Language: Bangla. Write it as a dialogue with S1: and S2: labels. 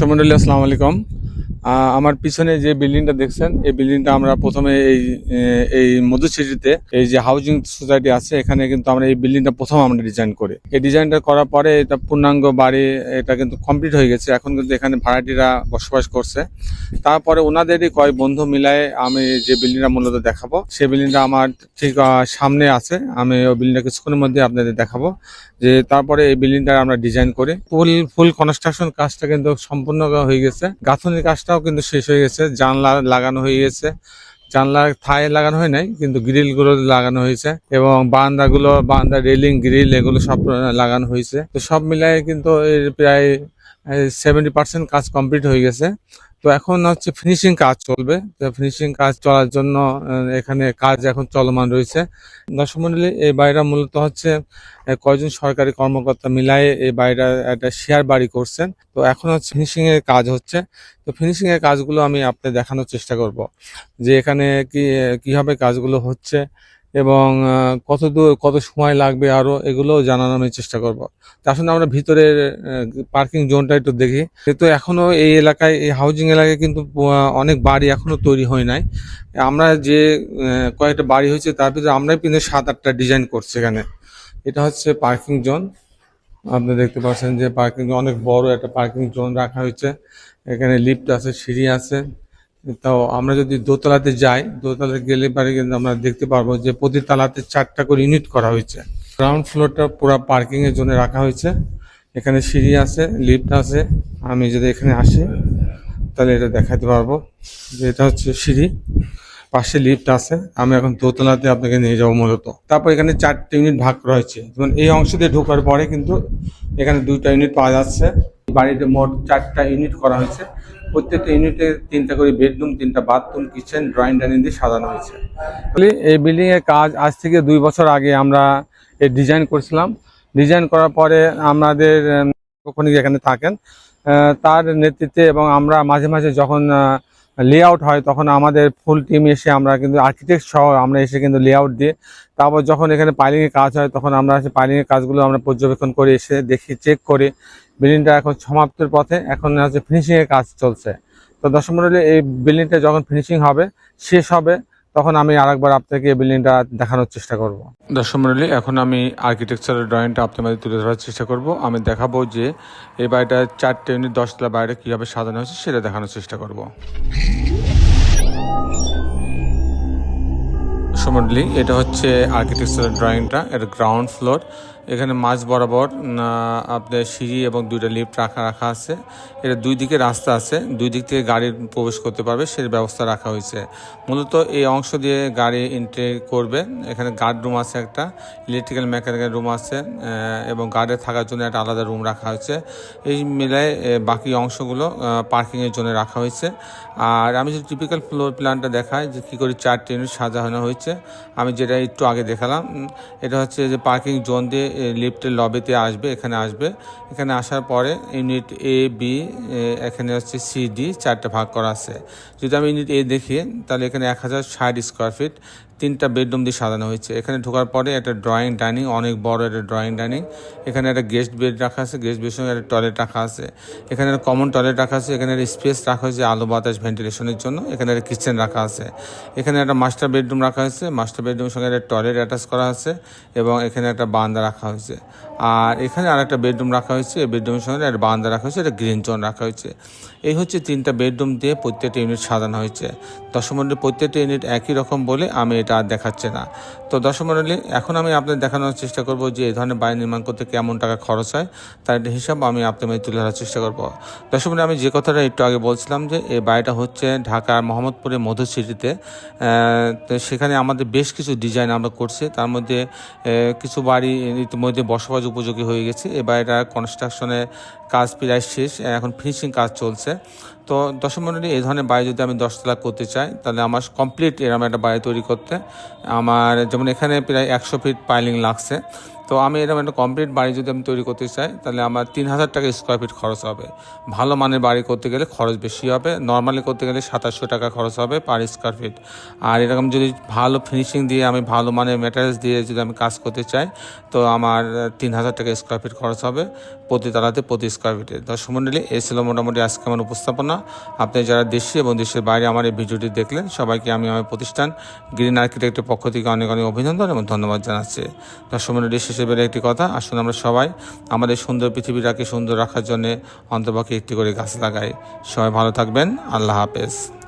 S1: সমন্ডলী আসসালামু আলাইকুম। আমার পিছনে যে বিল্ডিংটা দেখছেন, এই বিল্ডিংটা আমরা প্রথমে এই এই মধুচিটিতে এই যে হাউজিং সোসাইটি আছে, এখানে কিন্তু আমরা এই বিল্ডিংটা প্রথম আমরা ডিজাইন করি। এই ডিজাইনটা করার পরে এটা পূর্ণাঙ্গ বাড়ি, এটা কিন্তু কমপ্লিট হয়ে গেছে। এখন কিন্তু এখানে ভাড়াটিরা বসবাস করছে। তারপরে ওনাদেরই কয় বন্ধু মিলায় আমি যে বিল্ডিংটা মূলত দেখাবো সেই বিল্ডিংটা আমার ঠিক সামনে আছে। আমি ওই বিল্ডিংটা কিছুক্ষণের মধ্যে আপনাদের দেখাবো। যে তারপরে এই বিল্ডিংটা আমরা ডিজাইন করি। ফুল ফুল কনস্ট্রাকশন কাজটা কিন্তু সম্পূর্ণ হয়ে গেছে। গাঁথনির কাজটাও কিন্তু শেষ হয়ে গেছে, জানলা লাগানো হয়ে গেছে। জানলার থায় লাগানো হয় নাই, কিন্তু গ্রিলগুলো লাগানো হয়েছে এবং বারান্দা গুলো বারান্দা রেলিং, গ্রিল এগুলো সব লাগানো হয়েছে। তো সব মিলাই কিন্তু প্রায় সেভেন্টি পার্সেন্ট কাজ কমপ্লিট হয়ে গেছে। তো এখন হচ্ছে ফিনিশিং কাজ চলবে। তো ফিনিশিং কাজ চলার জন্য এখানে কাজ এখন চলমান রয়েছে। দর্শক মন্ডলী এই বাড়িটা মূলত হচ্ছে আহ, কয়জন সরকারি কর্মকর্তা মিলায়ে এই বাড়িটা একটা শেয়ার বাড়ি করছেন। তো এখন হচ্ছে ফিনিশিংয়ের কাজ হচ্ছে। তো ফিনিশিংয়ের কাজগুলো আমি আপনাদের দেখানোর চেষ্টা করব। যে এখানে কি কীভাবে কাজগুলো হচ্ছে এবং কত দূর, কত সময় লাগবে আরও এগুলো জানানোর আমি চেষ্টা করব। তো আসলে আমরা ভিতরের পার্কিং জোনটা একটু দেখি। কিন্তু এখনও এই এলাকায়, এই হাউজিং এলাকায় কিন্তু অনেক বাড়ি এখনও তৈরি হয় নাই। আমরা যে কয়েকটা বাড়ি হয়েছে, তার ভিতরে আমরাই কিন্তু সাত আটটা ডিজাইন করছি এখানে। এটা হচ্ছে পার্কিং জোন আপনি দেখতে পাচ্ছেন যে পার্কিং অনেক বড় একটা পার্কিং জোন রাখা হয়েছে। এখানে লিফট আছে, সিঁড়ি আছে। তো আমরা যদি দোতলাতে যাই, দোতলাতে গেলে পারে কিন্তু আমরা দেখতে পারব যে প্রতি তালাতে চারটা করে ইউনিট করা হয়েছে। গ্রাউন্ড ফ্লোরটা পুরো পার্কিং এর জন্য রাখা হয়েছে। এখানে সিঁড়ি আছে লিফট আছে। আমি যদি এখানে আসি, তাহলে এটা দেখাতে পারব যে এটা হচ্ছে সিঁড়ি। পাশে লিফট আছে। আমি এখন দোতলাতে আপনাকে নিয়ে যাব মূলত। তারপর এখানে চারটে ইউনিট ভাগ করা হয়েছে। যেমন এই অংশ দিয়ে ঢোকার পরে কিন্তু এখানে দুইটা ইউনিট পাওয়া যাচ্ছে। বাড়িতে মোট চারটা ইউনিট করা হয়েছে। প্রত্যেকটা ইউনিটে তিনটা করে বেডরুম তিনটা বাথরুম কিচেন ড্রয়িং ডাইনিং দিয়ে সাজানো হয়েছে। এই বিল্ডিংয়ের কাজ আজ থেকে দুই বছর আগে আমরা এই ডিজাইন করছিলাম। ডিজাইন করার পরে আমাদের ওখানে এখানে থাকেন? তার নেতৃত্বে এবং আমরা মাঝে মাঝে যখন লেআউট হয়, তখন আমাদের ফুল টিম এসে আমরা কিন্তু আর্কিটেক্ট সহ আমরা এসে কিন্তু লেআউট দিয়ে, তারপর যখন এখানে পাইলিংয়ের কাজ হয়, তখন আমরা সেই পাইলিংয়ের কাজগুলো আমরা পর্যবেক্ষণ করে এসে দেখি চেক করে। বিল্ডিংটা এখন সমাপ্তির পথে, এখন হচ্ছে ফিনিশিংয়ের কাজ চলছে। তো দশম এই বিল্ডিংটা যখন ফিনিশিং হবে, শেষ হবে তখন আমি আরেকবার আপনাকে এই বিল্ডিংটা দেখানোর চেষ্টা করব। দর্শক মন্ডলী, এখন আমি আর্কিটেকচারের ড্রয়িংটা আপনাদের তুলে ধরার চেষ্টা করব। আমি দেখাবো যে এই বাড়িটা চারটে ইউনিট দশতলা বাড়িটা কীভাবে সাজানো হয়েছে, সেটা দেখানোর চেষ্টা করব। সমডলি এটা হচ্ছে আর্কিটেকচারের ড্রয়িংটা এটা গ্রাউন্ড ফ্লোর এখানে মাঝ বরাবর আপনার সিঁড়ি এবং দুইটা লিফট রাখা রাখা আছে। এটা দুই দিকে রাস্তা আছে, দুই দিক থেকে গাড়ি প্রবেশ করতে পারবে সেই ব্যবস্থা রাখা হয়েছে। মূলত এই অংশ দিয়ে গাড়ি এন্ট্রি করবে। এখানে গার্ড রুম আছে একটা ইলেকট্রিক্যাল মেকানিক্যাল রুম আছে এবং গার্ডে থাকার জন্য একটা আলাদা রুম রাখা হয়েছে। এই মিলায় বাকি অংশগুলো পার্কিংয়ের জন্য রাখা হয়েছে। আর আমি যদি টিপিক্যাল ফ্লোর প্ল্যানটা দেখাই, যে কী করে চারটে ইউনিট সাজানো হয়েছে, আমি যেটা একটু আগে দেখালাম এটা হচ্ছে যে পার্কিং জোন দিয়ে লিফটের লবিতে আসবে, এখানে আসবে। এখানে আসার পরে ইউনিট এ বি এখানে হচ্ছে সি ডি চারটে ভাগ করা আছে। যদি আমি ইউনিট এ দেখি, তাহলে এখানে এক হাজার ষাট স্কোয়ার ফিট তিনটা বেডরুম দিয়ে সাজানো হয়েছে। এখানে ঢোকার পরে একটা ড্রয়িং ডাইনিং অনেক বড় একটা ড্রয়িং ডাইনিং এখানে একটা গেস্ট বেড রাখা আছে গেস্ট বেডের সঙ্গে একটা টয়লেট রাখা আছে। এখানে একটা কমন টয়লেট রাখা আছে, এখানে একটা স্পেস রাখা হয়েছে আলো বাতাস ভেন্টিলেশনের জন্য। এখানে একটা কিচেন রাখা আছে। এখানে একটা মাস্টার বেডরুম রাখা হয়েছে মাস্টার বেডরুমের সঙ্গে একটা টয়লেট অ্যাটাচ করা আছে এবং এখানে একটা বারান্দা রাখা হয়েছে। আর এখানে আর একটা বেডরুম রাখা হয়েছে, এই বেডরুমের সঙ্গে একটা বারান্দা রাখা হয়েছে, একটা গ্রিন জোন রাখা হয়েছে। এই হচ্ছে তিনটা বেডরুম দিয়ে প্রত্যেকটা ইউনিট সাজানো হয়েছে। দশমন্ডলী প্রত্যেকটা ইউনিট একই রকম বলে আমি এটা আর দেখাচ্ছি না। তো দশমন্ডলী এখন আমি আপনাদের দেখানোর চেষ্টা করব যে এই ধরনের বাড়ি নির্মাণ করতে কেমন টাকা খরচ হয়, তার একটা হিসাব আমি আপনাদের তুলে ধরার চেষ্টা করব। দশমন্ডলী আমি যে কথাটা একটু আগে বলছিলাম যে এই বাড়িটা হচ্ছে ঢাকার মোহাম্মদপুরের মধু সিটিতে তো সেখানে আমাদের বেশ কিছু ডিজাইন আমরা করছি। তার মধ্যে কিছু বাড়ি ইতিমধ্যে বসবাস উপযোগী হয়ে গেছে। এই বাড়িটার কনস্ট্রাকশনের কাজ প্রায় শেষ, এখন ফিনিশিং কাজ চলছে। তো দশম মন্ডলী, এই ধরনের বাড়ি যদি আমি দশতলা করতে চাই, তাহলে আমার কমপ্লিট এরকম একটা বাড়ি তৈরি করতে আমার, যেমন এখানে প্রায় একশো ফিট পাইলিং লাগছে। তো আমি এরকম একটা কমপ্লিট বাড়ি যদি আমি তৈরি করতে চাই, তাহলে আমার তিন হাজার টাকা স্কোয়ার ফিট খরচ হবে। ভালো মানের বাড়ি করতে গেলে খরচ বেশি হবে নর্মালি করতে গেলে সাতাশশো টাকা খরচ হবে পার স্কোয়ার ফিট আর এরকম যদি ভালো ফিনিশিং দিয়ে আমি ভালো মানের ম্যাটেরিয়ালস দিয়ে যদি আমি কাজ করতে চাই, তো আমার তিন হাজার টাকা স্কোয়ার ফিট খরচ হবে প্রতি তালাতে প্রতি স্কোয়ার ফিটে দর্শক মণ্ডলী এই ছিল মোটামুটি আজকে আমার উপস্থাপনা। আপনি যারা দেশি এবং দেশের বাইরে আমার এই ভিডিওটি দেখলেন, সবাইকে আমি আমার প্রতিষ্ঠান গ্রিন আর্কিটেক্টের পক্ষ থেকে অনেক অনেক অভিনন্দন এবং ধন্যবাদ জানাচ্ছি। দর্শক মণ্ডলী বেড়ে একটি কথা। আসুন আমরা সবাই আমাদের সুন্দর পৃথিবীটাকে সুন্দর রাখার জন্য অন্তপক্ষে একটি করে গাছ লাগাই। সবাই ভালো থাকবেন। আল্লাহ হাফেজ।